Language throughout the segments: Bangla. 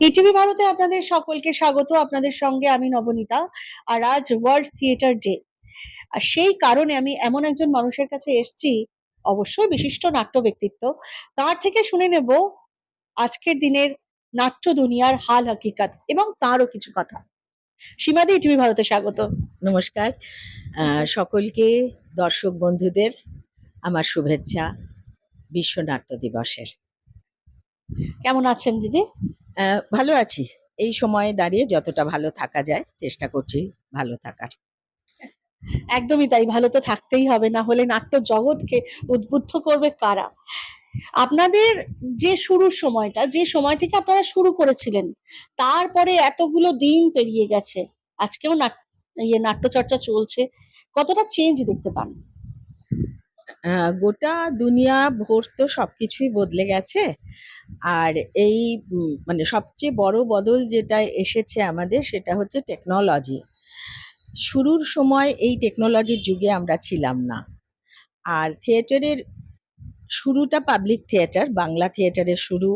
ইটিভি ভারতে আপনাদের সকলকে স্বাগত। আপনাদের সঙ্গে আমি নবনীতা আর আজ ওয়ার্ল্ড থিয়েটার ডে আর সেই কারণে আমি এমন একজন মানুষের কাছে এসেছি অবশ্যই বিশিষ্ট নাট্য ব্যক্তিত্ব তার থেকে শুনে নেব আজকের দিনের নাট্য দুনিয়ার হাল হাকিকাত এবং তারও কিছু কথা। সীমাদি ইটিভি ভারতে স্বাগত। নমস্কার। আহ, সকলকে দর্শক বন্ধুদের আমার শুভেচ্ছা। বিশ্ব নাট্য দিবসের। কেমন আছেন দিদি? ভালো আছি। এই সময়ে দাঁড়িয়ে যতটা ভালো থাকা যায়, চেষ্টা করছি ভালো থাকার। একদমই তাই, ভালো তো থাকতেই হবে, না হলে নাট্য জগৎকে উদ্বুদ্ধ করবে কারা? আপনাদের যে শুরুর সময়টা, যে সময় থেকে আপনারা শুরু করেছিলেন, তারপরে এতগুলো দিন পেরিয়ে গেছে, আজকেও নাট- ইয়ে নাট্যচর্চা চলছে, কতটা চেঞ্জ দেখতে পান? গোটা দুনিয়া ভোর তো সব কিছুই বদলে গেছে। আর এই মানে সবচেয়ে বড় বদল যেটা এসেছে আমাদের সেটা হচ্ছে টেকনোলজি শুরুর সময় এই টেকনোলজির যুগে আমরা ছিলাম না। আর থিয়েটারের শুরুটা পাবলিক থিয়েটার বাংলা থিয়েটারের শুরু,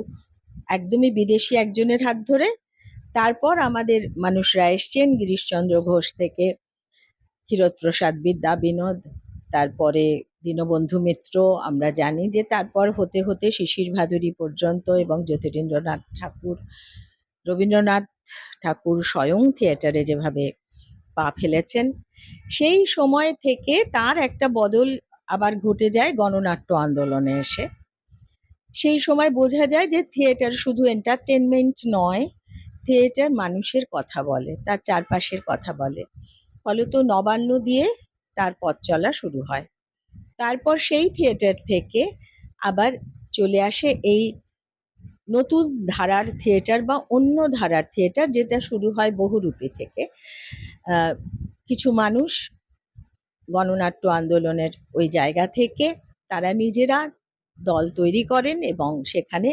একদমই বিদেশি একজনের হাত ধরে। তারপর আমাদের মানুষরা এসছেন গিরিশচন্দ্র ঘোষ থেকে ক্ষীরোদপ্রসাদ বিদ্যা বিনোদ, তারপরে দীনবন্ধু মিত্র, আমরা জানি যে তারপর হতে হতে শিশির ভাদুরী পর্যন্ত এবং জ্যোতিরিন্দ্রনাথ ঠাকুর, রবীন্দ্রনাথ ঠাকুর স্বয়ং থিয়েটারে যেভাবে পা ফেলেছেন, সেই সময় থেকে তার একটা বদল আবার ঘটে যায় গণনাট্য আন্দোলনে এসে। সেই সময় বোঝা যায় যে থিয়েটার শুধু এন্টারটেনমেন্ট নয়, থিয়েটার মানুষের কথা বলে, তার চারপাশের কথা বলে। ফলত নবান্ন দিয়ে তার পথ চলা শুরু হয়। তারপর সেই থিয়েটার থেকে আবার চলে আসে এই নতুন ধারার থিয়েটার বা অন্য ধারার থিয়েটার যেটা শুরু হয় বহুরূপী থেকে। কিছু মানুষ গণনাট্য আন্দোলনের ওই জায়গা থেকে তারা নিজেরা দল তৈরি করেন এবং সেখানে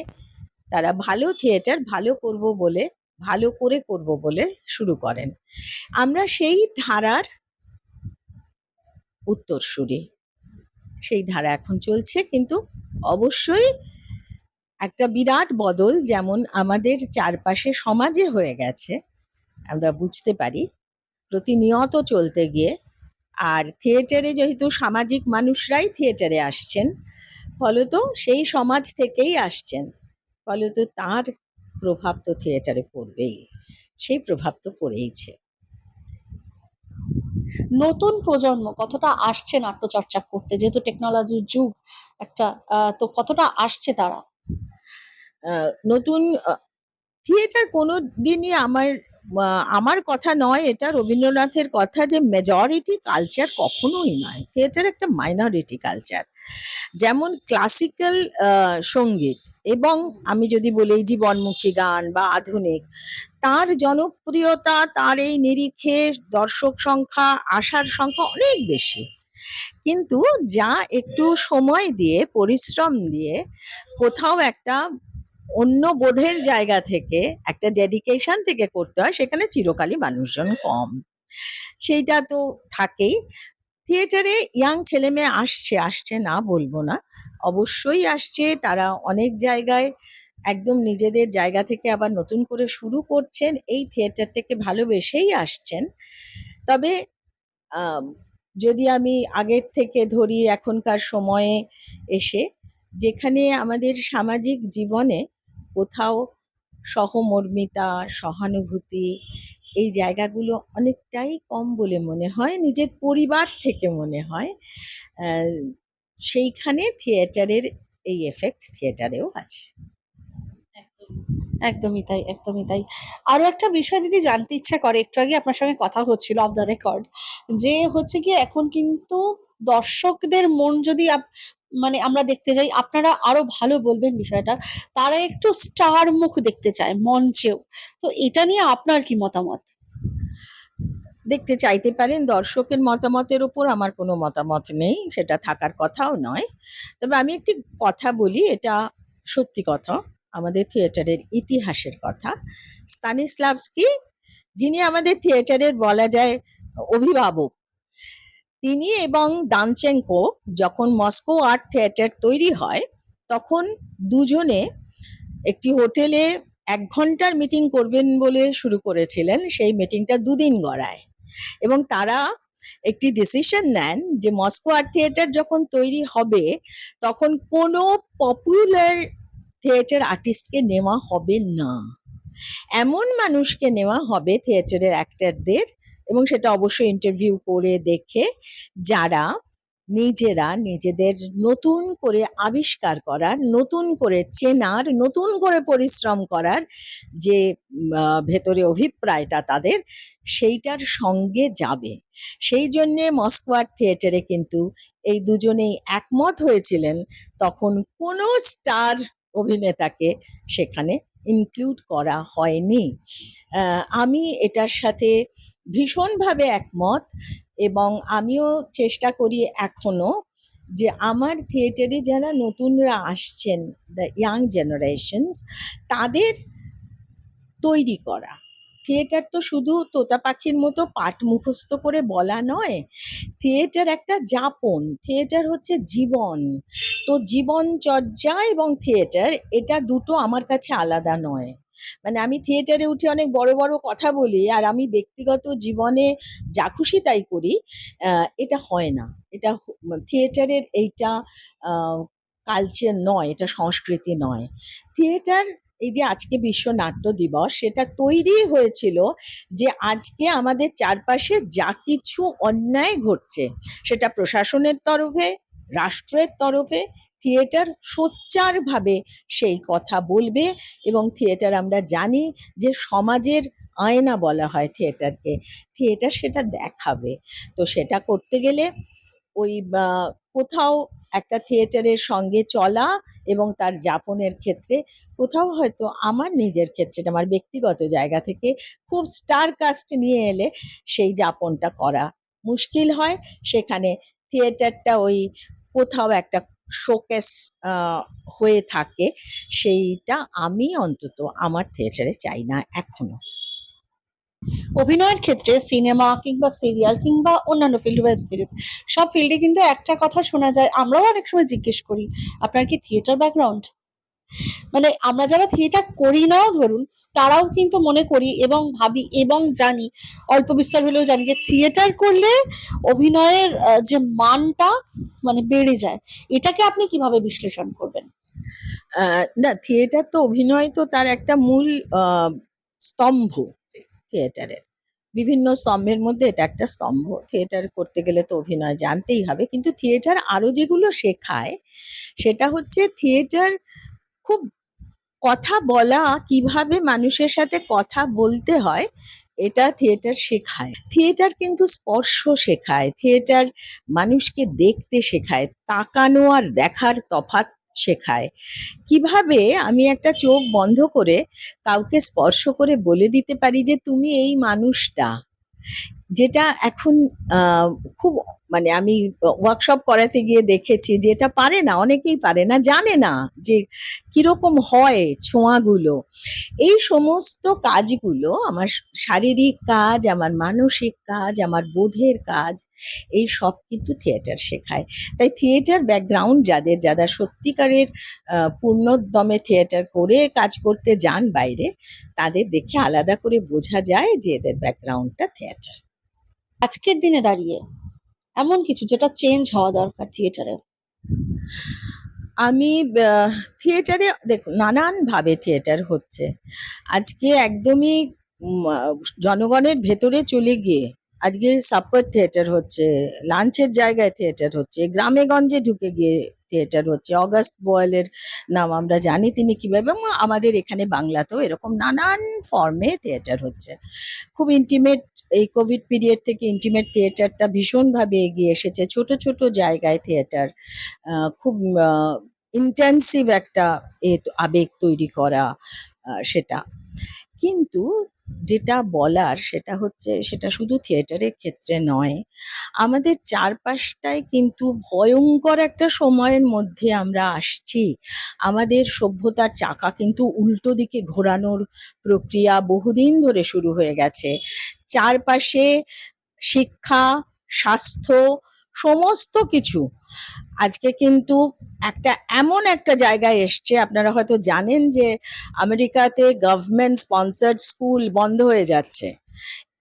তারা ভালো থিয়েটার ভালো করব বলে, ভালো করে করব বলে শুরু করেন। আমরা সেই ধারার উত্তরসূরি। সেই ধারা এখন চলছে। কিন্তু অবশ্যই একটা বিরাট বদল যেমন আমাদের চারপাশে সমাজে হয়ে গেছে, আমরা বুঝতে পারি। প্রতিনিয়ত চলতে গিয়ে আর থিয়েটারে যেহেতু সামাজিক মানুষরাই থিয়েটারে আসছেন, ফলত সেই সমাজ থেকেই আসছেন, ফলত তার প্রভাব তো থিয়েটারে পড়বেই, সেই প্রভাব তো পড়েইছে। নতুন প্রজন্ম কতটা আসছে নাট্যচর্চা করতে, যেহেতু টেকনোলজির যুগ, একটা তো কতটা আসছে তারা? নতুন থিয়েটার কোনো দিনই আমার আমার কথা নয়, এটা রবীন্দ্রনাথের কথা যে মেজরিটি কালচার কখনোই নয়। থিয়েটার একটা মাইনরিটি কালচার যেমন ক্লাসিক্যাল সংগীত এবং আমি যদি বলি জীবনমুখী গান বা আধুনিক, তার জনপ্রিয়তা, তার এই নিরিখে দর্শক সংখ্যা আসার সংখ্যা অনেক বেশি। কিন্তু যা একটু সময় দিয়ে, পরিশ্রম দিয়ে কোথাও একটা অন্য বোধের জায়গা থেকে একটা ডেডিকেশন থেকে করতে হয়, সেখানে চিরকালই মানুষজন কম। সেইটা তো থাকেই। থিয়েটারে ইয়াং ছেলে মেয়ে আসছে আসছে না বলব না। অবশ্যই আসছে, তারা অনেক জায়গায় একদম নিজেদের জায়গা থেকে আবার নতুন করে শুরু করছেন, এই থিয়েটারটাকে ভালোবেসেই আসছেন। তবে যদি আমি আগের থেকে ধরি এখনকার সময়ে এসে, যেখানে আমাদের সামাজিক জীবনে কোথাও সহমর্মিতা, সহানুভূতি, এই জায়গাগুলো অনেকটাই কম বলে মনে হয়, নিজের পরিবার থেকে মনে হয়। সেইখানে থিয়েটারের এই এফেক্ট থিয়েটারেও আছে। একদমই তাই একদমই তাই। আরও একটা বিষয় দিদি জানতে ইচ্ছা করে, একটু আগে আপনার সঙ্গে কথা হচ্ছিল অফ দ্য রেকর্ড যে হচ্ছে কি এখন কিন্তু দর্শকদের মন যদি মানে আমরা দেখতে যাই আপনারা আরও ভালো বলবেন বিষয়টা, তারা একটু স্টার মুখ দেখতে চায় মঞ্চেও। তো এটা নিয়ে আপনার কি মতামত? দেখতে চাইতে পারেন, দর্শকের মতামতের উপর আমার কোনো মতামত নেই, সেটা থাকার কথাও নয়। তবে আমি একটি কথা বলি, এটা সত্যি কথা, আমাদের থিয়েটারের ইতিহাসের কথা। স্তানিস্লাভস্কি, যিনি আমাদের থিয়েটারের বলা যায় অভিভাবক তিনি এবং দানচেঙ্কো যখন মস্কো আর্ট থিয়েটার তৈরি হয়, তখন দুজনে একটি হোটেলে এক ঘণ্টার মিটিং করবেন বলে শুরু করেছিলেন, সেই মিটিংটা দুদিন গড়ায়। এবং তারা একটি ডিসিশন নেন যে মস্কো আর্ট থিয়েটার যখন তৈরি হবে, তখন কোনো পপুলার থিয়েটার আর্টিস্টকে নেওয়া হবে না। এমন মানুষকে নেওয়া হবে থিয়েটারের অ্যাক্টরদের এবং সেটা অবশ্যই ইন্টারভিউ করে দেখে যারা নিজেরা নিজেদের নতুন করে আবিষ্কার করার, নতুন করে চেনার, নতুন করে পরিশ্রম করার যে ভেতরে অভিপ্রায়টা তাদের, সেইটার সঙ্গে যাবে। সেই জন্যে মস্কোয়ার থিয়েটারে কিন্তু এই দুজনেই একমত হয়েছিলেন, তখন কোনো স্টার অভিনেতাকে সেখানে ইনক্লুড করা হয়নি। আমি এটার সাথে ভীষণভাবে একমত এবং আমিও চেষ্টা করি এখনও যে আমার থিয়েটারে যারা নতুনরা আসছেন দ্য ইয়াং জেনারেশনস তাদের তৈরি করা। থিয়েটার তো শুধু তোতা পাখির মতো পাঠ মুখস্থ করে বলা নয়, থিয়েটার একটা যাপন, থিয়েটার হচ্ছে জীবন। তো জীবন চর্চা এবং থিয়েটার, এটা দুটো আমার কাছে আলাদা নয়। মানে আমি থিয়েটারে উঠে অনেক বড় বড় কথা বলি আর আমি ব্যক্তিগত জীবনে যা খুশি তাই করি এটা হয় না। এটা থিয়েটারের এইটা কালচার নয়, এটা সংস্কৃতি নয়। থিয়েটার এই যে আজকে বিশ্ব নাট্য দিবস, সেটা তৈরি হয়েছিল যে আজকে আমাদের চারপাশে যা কিছু অন্যায় ঘটছে, সেটা প্রশাসনের তরফে, রাষ্ট্রের তরফে থিয়েটার সোচ্চারভাবে সেই কথা বলবে এবং থিয়েটার আমরা জানি যে সমাজের আয়না বলা হয় থিয়েটারকে। থিয়েটার সেটা দেখাবে। তো সেটা করতে গেলে ওই কোথাও একটা থিয়েটারের সঙ্গে চলা এবং তার যাপনের ক্ষেত্রে কোথাও হয়তো আমার নিজের ক্ষেত্রে আমার ব্যক্তিগত জায়গা থেকে খুব স্টার কাস্ট নিয়ে এলে সেই যাপনটা করা মুশকিল হয়। সেখানে থিয়েটারটা ওই কোথাও একটা শোকেস হয়ে থাকে, সেইটা আমি অন্তত আমার থিয়েটারে চাই না এখনও। অভিনয়ের ক্ষেত্রে সিনেমা কিংবা সিরিয়াল কিংবা অন্যান্য ফিল্ড ওয়েব সিরিজ সব ফিল্ডে কিন্তু একটা কথা শোনা যায়। আমরাও অনেক সময় জিজ্ঞেস করি, আপনার কি থিয়েটার ব্যাকগ্রাউন্ড মানে আমরা যারা থিয়েটার করি নাও ধরুন, তারাও কিন্তু মনে করি এবং ভাবি এবং জানি, অল্প বিস্তার হলেও জানি যে থিয়েটার করলে অভিনয়ের যে মানটা মানে বেড়ে যায়, এটাকে আপনি কীভাবে বিশ্লেষণ করবেন? না থিয়েটার তো অভিনয় তো তার একটা মূল স্তম্ভ থিয়েটারের বিভিন্ন স্তম্ভের মধ্যে এটা একটা স্তম্ভ। থিয়েটার করতে গেলে তো অভিনয় জানতেই হবে। কিন্তু থিয়েটার আরও যেগুলো শেখায়, সেটা হচ্ছে থিয়েটার খুব কথা বলা, কীভাবে মানুষের সাথে কথা বলতে হয়, এটা থিয়েটার শেখায়। থিয়েটার কিন্তু স্পর্শ শেখায় থিয়েটার মানুষকে দেখতে শেখায়, তাকানো আর দেখার তফাৎ শেখায়। কীভাবে আমি একটা চোখ বন্ধ করে কাউকে স্পর্শ করে বলে দিতে পারি যে, তুমি এই মানুষটা? যেটা এখন খুব মানে আমি ওয়ার্কশপ করাতে গিয়ে দেখেছি যেটা পারে না, অনেকেই পারে না, জানে না যে কীরকম হয় ছোঁয়াগুলো। এই সমস্ত কাজগুলো, আমার শারীরিক কাজ, আমার মানসিক কাজ, আমার বোধের কাজ, এই সব কিন্তু থিয়েটার শেখায়। তাই থিয়েটার ব্যাকগ্রাউন্ড যাদের, যারা সত্যিকারের পূর্ণোদ্যমে থিয়েটার করে কাজ করতে যান বাইরে, তাদের দেখে আলাদা করে বোঝা যায় যে এদের ব্যাকগ্রাউন্ডটা থিয়েটার আজকের দিনে দাঁড়িয়ে এমন কিছু যেটা চেঞ্জ হওয়া দরকার থিয়েটারে আমি থিয়েটারে দেখুন, নানানভাবে থিয়েটার হচ্ছে। আজকে একদমই জনগণের ভেতরে চলে গিয়ে আজকে সাপার থিয়েটার হচ্ছে লাঞ্চের জায়গায় থিয়েটার হচ্ছে, গ্রামে গঞ্জে ঢুকে গিয়ে থিয়েটার হচ্ছে অগাস্ট বয়েলের নাম আমরা জানি তিনি কীভাবে এবং আমাদের এখানে বাংলাতেও এরকম নানান ফর্মে থিয়েটার হচ্ছে। খুব ইন্টিমেট এই কোভিড পিরিয়ড থেকে ইন্টিমেট থিয়েটারটা ভীষণভাবে এগিয়ে এসেছে। ছোট ছোট জায়গায় থিয়েটার খুব ইন্টেন্সিভ একটা এ আবেগ তৈরি করা সেটা। কিন্তু যেটা বলার সেটা হচ্ছে সেটা শুধু থিয়েটারের ক্ষেত্রে নয়। আমাদের চারপাশটায় কিন্তু ভয়ঙ্কর একটা সময়ের মধ্যে আমরা আসছি। আমাদের সভ্যতার চাকা কিন্তু উল্টো দিকে ঘোরানোর প্রক্রিয়া বহুদিন ধরে শুরু হয়ে গেছে। চারপাশে শিক্ষা, স্বাস্থ্য সমস্ত কিছু। আজকে কিন্তু একটা এমন একটা জায়গায় এসছে, আপনারা হয়তো জানেন যে আমেরিকাতে গভর্নমেন্ট স্পন্সার্ড স্কুল বন্ধ হয়ে যাচ্ছে।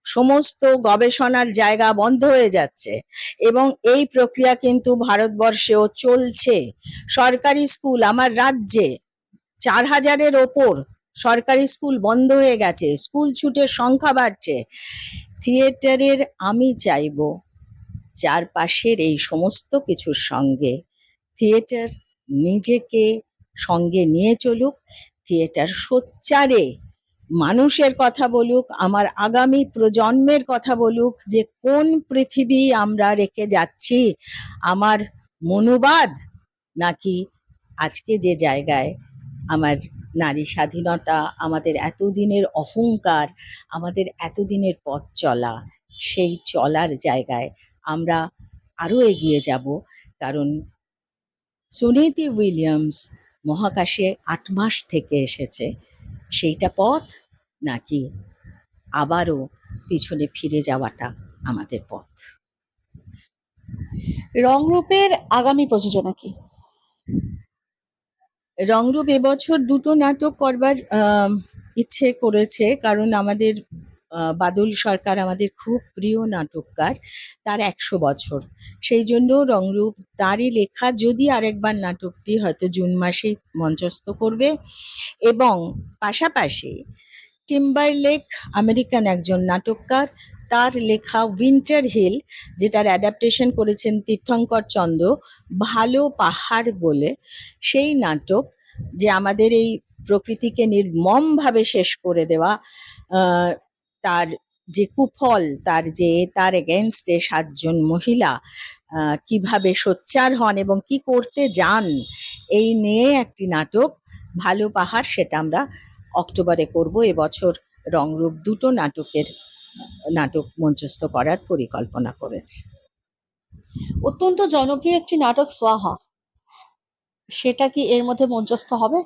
সমস্ত গবেষণার জায়গা বন্ধ হয়ে যাচ্ছে এবং এই প্রক্রিয়া কিন্তু ভারতবর্ষেও চলছে। সরকারি স্কুল আমার রাজ্যে চার হাজারের ওপর সরকারি স্কুল বন্ধ হয়ে গেছে। স্কুল ছুটের সংখ্যা বাড়ছে। থিয়েটারের আমি চাইব। চারপাশের এই সমস্ত কিছুর সঙ্গে থিয়েটার নিজেকে সঙ্গে নিয়ে চলুক, থিয়েটার সোচ্চারে মানুষের কথা বলুক, আমার আগামী প্রজন্মের কথা বলুক যে কোন পৃথিবী আমরা রেখে যাচ্ছি, আমার মনুবাদ নাকি আজকে যে জায়গায় আমার নারী স্বাধীনতা, আমাদের এতদিনের অহংকার, আমাদের এতদিনের পথ চলা, সেই চলার জায়গায় আমরা আরও এগিয়ে যাব। কারণ সুনীতি উইলিয়ামস মহাকাশে আট মাস থেকে এসেছে। সেইটা পথ নাকি আবারও পিছনে ফিরে যাওয়াটা আমাদের পথ? রংরূপের আগামী প্রযোজনা কি? রংরূপ এবছর দুটো নাটক করবার ইচ্ছে করেছে। কারণ আমাদের বাদল সরকার আমাদের খুব প্রিয় নাটককার, তার একশো বছর। সেই জন্য রংরূপ, তারই লেখা যদি আরেকবার নাটকটি হয়তো জুন মাসেই মঞ্চস্থ করবে এবং পাশাপাশি টিম্বারলেক আমেরিকান একজন নাটককার, তার লেখা উইন্টার হিল, যেটার অ্যাডাপ্টেশন করেছেন তীর্থঙ্কর চন্দ্র, ভালো পাহাড় বলে, সেই নাটক যে আমাদের এই প্রকৃতিকে নির্মমভাবে শেষ করে দেওয়া তার যে কুফল, তার যে, তার এগেনস্টে সাতজন মহিলা কীভাবে সোচ্চার হন এবং কি করতে যান, এই নিয়ে একটি নাটক, ভালো পাহাড় সেটা আমরা অক্টোবরে করব, এবছর রংরূপ দুটো নাটকের, নাটক মঞ্চস্থ করার পরিকল্পনা করেছে। অত্যন্ত জনপ্রিয় একটি নাটক সোয়াহা সেটা কি এর মধ্যে মঞ্চস্থ হবে?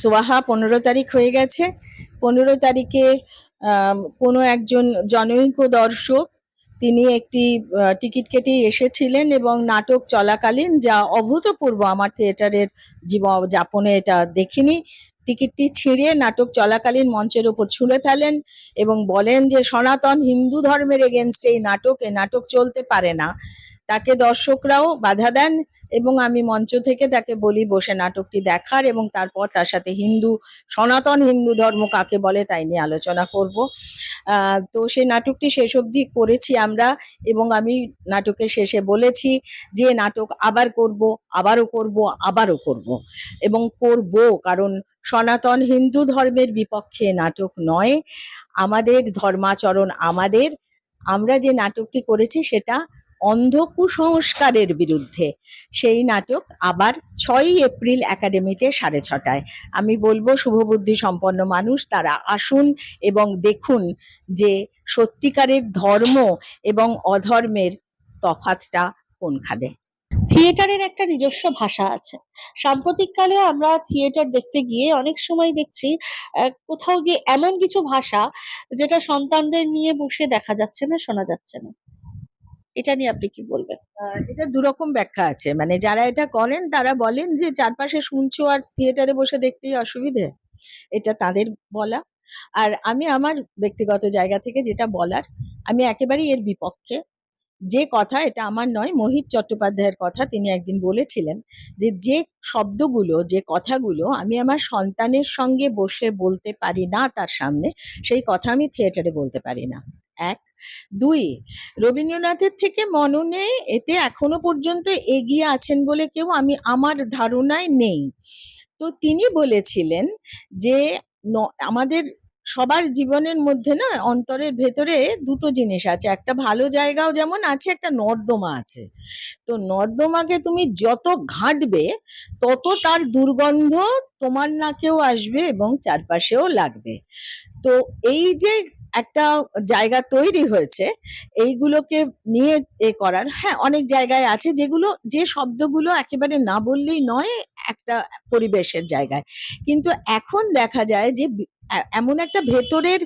সোয়াহা পনেরো তারিখ হয়ে গেছে। পনেরো তারিখে কোনো একজন জনৈক দর্শক তিনি একটি টিকিট কেটে এসেছিলেন এবং নাটক চলাকালীন যা অভূতপূর্ব, আমার থিয়েটারের জীবন যাপনে এটা দেখিনি। টিকিটটি ছিঁড়ে নাটক চলাকালীন মঞ্চের উপর ছুঁড়ে ফেলেন এবং বলেন যে, সনাতন হিন্দু ধর্মের এগেনস্ট এই নাটক, এ নাটক চলতে পারে না। তাকে দর্শকরাও বাধা দেন এবং আমি মঞ্চ থেকে তাকে বলি, বসে নাটকটি দেখার এবং তারপর তার সাথে হিন্দু, সনাতন হিন্দু ধর্ম কাকে বলে তাই নিয়ে আলোচনা করব। তো সেই নাটকটি শেষ অবধি করেছি আমরা এবং আমি নাটকের শেষে বলেছি যে নাটক আবার করব, আবারও করব আবারও করব এবং করব কারণ সনাতন হিন্দু ধর্মের বিপক্ষে নাটক নয়। আমাদের ধর্মাচরণ আমাদের। আমরা যে নাটকটি করেছি সেটা অন্ধ কুসংস্কারের বিরুদ্ধে। সেই নাটক আবার ছয়ই এপ্রিল একাডেমিতে সাড়ে ছটায়। আমি বলব, শুভবুদ্ধি সম্পন্ন মানুষ, তারা আসুন এবং দেখুন যে সত্যিকারের ধর্ম এবং অধর্মের তফাতটা কোনখানে। থিয়েটারের একটা নিজস্ব ভাষা আছে। সাম্প্রতিককালে আমরা থিয়েটার দেখতে গিয়ে অনেক সময় দেখছি কোথাও গিয়ে এমন কিছু ভাষা যেটা সন্তানদের নিয়ে বসে দেখা যাচ্ছে না, শোনা যাচ্ছে না। এটা নিয়ে আপনি কি বলবেন? এটা দুরকম ব্যাখ্যা আছে। মানে যারা এটা করেন, তারা বলেন যে, চারপাশে শুনছো আর থিয়েটারে বসে দেখতেই অসুবিধে। এটা তাদের বলা। আর আমি আমার ব্যক্তিগত জায়গা থেকে যেটা বলার, আমি একেবারেই এর বিপক্ষে। যে কথা, এটা আমার নয়, মোহিত চট্টোপাধ্যায়ের কথা তিনি একদিন বলেছিলেন যে যে শব্দগুলো, যে কথাগুলো আমি আমার সন্তানের সঙ্গে বসে বলতে পারি না তার সামনে, সেই কথা আমি থিয়েটারে বলতে পারি না। এক। দুই, রবীন্দ্রনাথের থেকে মননে এতে এখনও পর্যন্ত এগিয়ে আছেন বলে কেউ আমি, আমার ধারণায় নেই। তো তিনি বলেছিলেন যে আমাদের সবার জীবনের মধ্যে না, অন্তরের ভেতরে দুটো জিনিস আছে। একটা ভালো জায়গাও যেমন আছে, একটা নর্দমা আছে। তো নর্দমাকে তুমি যত ঘাঁটবে, তত তার দুর্গন্ধ তোমার নাকেও আসবে এবং চারপাশেও লাগবে। তো এই যে একটা জায়গা তৈরি হয়েছে, এইগুলোকে নিয়ে এ করার হ্যাঁ অনেক জায়গায় আছে যেগুলো, যে শব্দগুলো একেবারে না বললেই নয়, একটা পরিবেশের জায়গায়। কিন্তু এখন দেখা যায় যে এমন একটা ভেতরের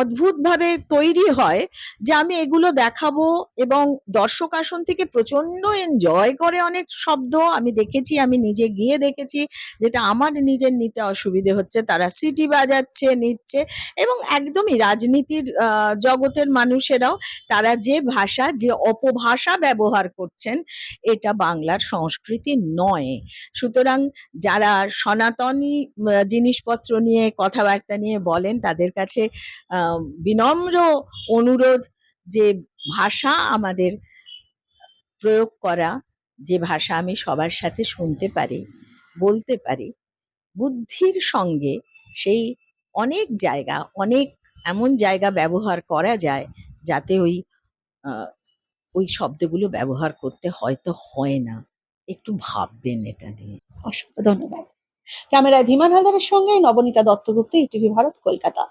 অদ্ভুতভাবে তৈরি হয় যে আমি এগুলো দেখাবো এবং দর্শক আসন থেকে প্রচণ্ড এনজয় করে অনেক শব্দ আমি দেখেছি, আমি নিজে গিয়ে দেখেছি যেটা আমার নিজের নিতে অসুবিধে হচ্ছে, তারা সিটি বাজাচ্ছে, নিচ্ছে এবং একদমই রাজনীতির জগতের মানুষেরাও তারা যে ভাষা, যে অপভাষা ব্যবহার করছেন এটা বাংলার সংস্কৃতি নয়। সুতরাং যারা সনাতনী জিনিসপত্র নিয়ে কথাবার্তা নিয়ে বলেন, তাদের কাছে বিনম্র অনুরোধ যে ভাষা আমাদের প্রয়োগ করা, যে ভাষা আমি সবার সাথে শুনতে পারি, বলতে পারি, বুদ্ধির সঙ্গে সেই অনেক জায়গা, অনেক এমন জায়গা ব্যবহার করা যায় যাতে ওই ওই শব্দগুলো ব্যবহার করতে হয়তো হয় না। একটু ভাববেন এটা নিয়ে। অসংখ্য ধন্যবাদ। ক্যামেরায় ধীমান হালদারের সঙ্গে নবনীতা দত্তগুপ্ত ইটিভি ভারত কলকাতা।